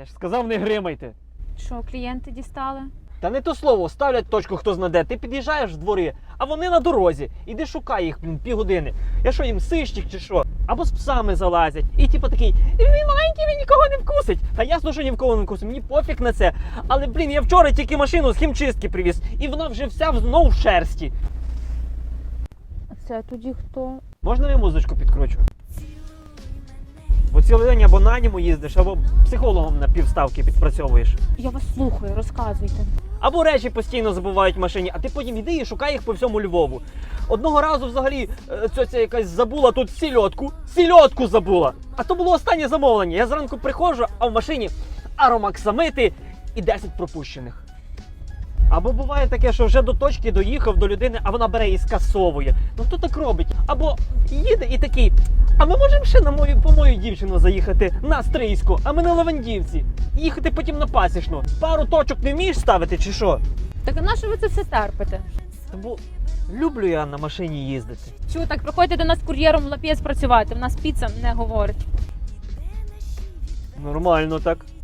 Я ж сказав, не гримайте. Що, клієнти дістали? Та не то слово, ставлять точку хто знаде. Ти під'їжджаєш в дворі, а вони на дорозі. Іди шукай їх блін, півгодини. Я що їм сищик чи що? Або з псами залазять. І типу такий, він маленький, він нікого не вкусить. Та ясно, що ні в кого не вкусить. Мені пофіг на це. Але блін, я вчора тільки машину з хімчистки привіз, і вона вже вся знов в шерсті. А Це тоді хто? Можна я музичку підкручу? Цілий день або на ньому їздиш, або психологом на півставки підпрацьовуєш. Я вас слухаю, розказуйте. Або речі постійно забувають в машині, а ти потім йди і шукай їх по всьому Львову. Одного разу взагалі е, цьоця якась забула тут сільотку. Сільотку забула. А то було останнє замовлення. Я зранку приходжу, а в машині аромаксамити і 10 пропущених. Або буває таке, що вже до точки доїхав до людини, а вона бере і скасовує. Ну хто так робить? Або їде і такий. А ми можемо ще на мою по мою дівчину заїхати на Стрийську, а ми на Лавандівці. Їхати потім на пасічну. Пару точок не вмієш ставити чи що? Так а на що ви це все терпите? Бо люблю я на машині їздити. Чого так приходьте до нас кур'єром в лапєць працювати? В нас піца не говорить. Нормально так.